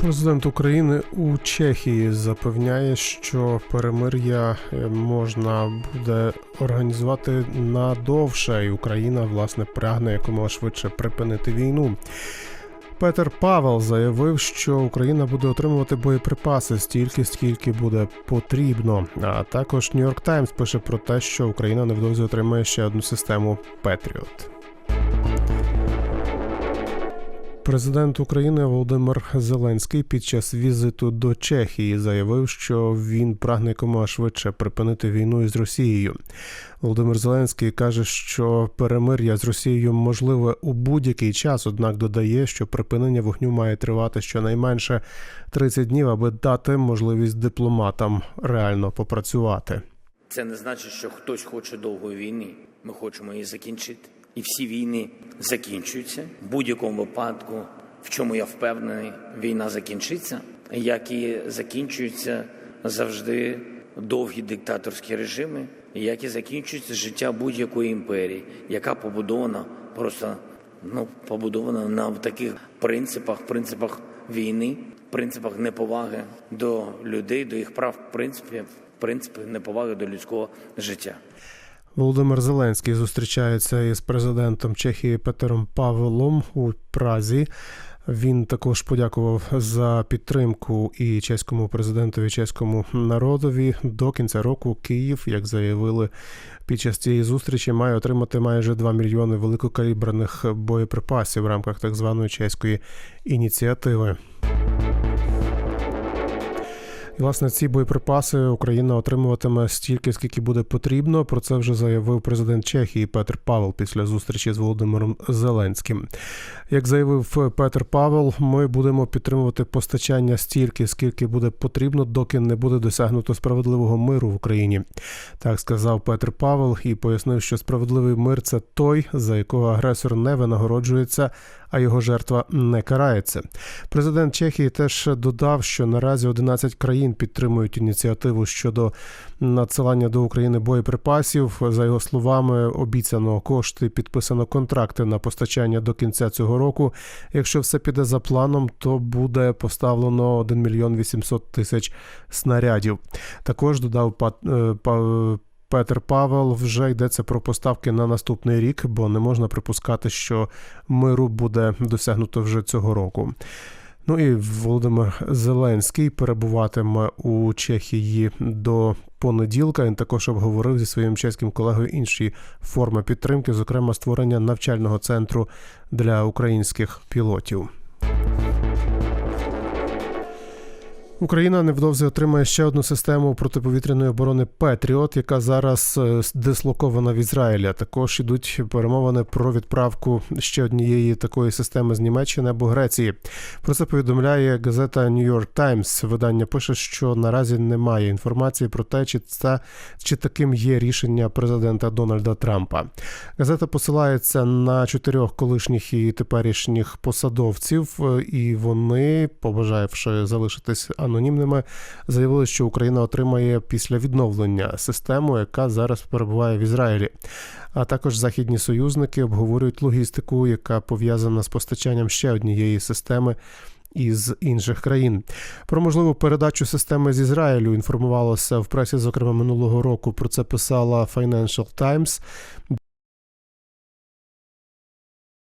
Президент України у Чехії запевняє, що перемир'я е, можна буде організувати надовше, і Україна власне прагне якомога швидше припинити війну. Петер Павел заявив, що Україна буде отримувати боєприпаси стільки, скільки буде потрібно. А також Нью-Йорк Таймс пише про те, що Україна невдовзі отримає ще одну систему Петріот. Президент України Володимир Зеленський під час візиту до Чехії заявив, що він прагне якомога швидше припинити війну із Росією. Володимир Зеленський каже, що перемир'я з Росією можливе у будь-який час, однак додає, що припинення вогню має тривати щонайменше 30 днів, аби дати можливість дипломатам реально попрацювати. Це не значить, що хтось хоче довгої війни. Ми хочемо її закінчити. І всі війни закінчуються. В будь-якому випадку, в чому я впевнений, війна закінчиться, як і закінчуються завжди довгі диктаторські режими, як і закінчується життя будь-якої імперії, яка побудована просто ну побудована на таких принципах, принципах війни, принципах неповаги до людей, до їх прав, принципів, принципи неповаги до людського життя. Володимир Зеленський зустрічається із президентом Чехії Петером Павелом у Празі. Він також подякував за підтримку і чеському президентові, чеському народові. До кінця року Київ, як заявили під час цієї зустрічі, має отримати майже 2 мільйони великокаліберних боєприпасів в рамках так званої чеської ініціативи. І, власне, ці боєприпаси Україна отримуватиме стільки, скільки буде потрібно. Про це вже заявив президент Чехії Петр Павел після зустрічі з Володимиром Зеленським. Як заявив Петр Павел, ми будемо підтримувати постачання стільки, скільки буде потрібно, доки не буде досягнуто справедливого миру в Україні. Так сказав Петр Павел і пояснив, що справедливий мир це той, за якого агресор не винагороджується, а його жертва не карається. Президент Чехії теж додав, що наразі 11 країн підтримують ініціативу щодо надсилання до України боєприпасів. За його словами, обіцяно кошти, підписано контракти на постачання до кінця цього року. Якщо все піде за планом, то буде поставлено 1 мільйон 800 тисяч снарядів. Також додав е, Петр Павел вже йдеться про поставки на наступний рік, бо не можна припускати, що миру буде досягнуто вже цього року. Ну і Володимир Зеленський перебуватиме у Чехії до понеділка. Він також обговорив зі своїм чеським колегою інші форми підтримки, зокрема створення навчального центру для українських пілотів. Україна невдовзі отримає ще одну систему протиповітряної оборони Петріот, яка зараз е, дислокована в Ізраїлі. Також ідуть перемовини про відправку ще однієї такої системи з Німеччини або Греції. Про це повідомляє газета New York Times. Видання пише, що наразі немає інформації про те, чи це чи таким є рішення президента Дональда Трампа. Газета посилається на чотирьох колишніх і теперішніх посадовців, е, і вони, побажавши залишитись анонімними, заявили, що Україна отримає після відновлення систему, яка зараз перебуває в Ізраїлі. А також західні союзники обговорюють логістику, яка пов'язана з постачанням ще однієї системи. Із інших країн про можливу передачу системи з Ізраїлю інформувалося в пресі, зокрема минулого року. Про це писала Financial Times.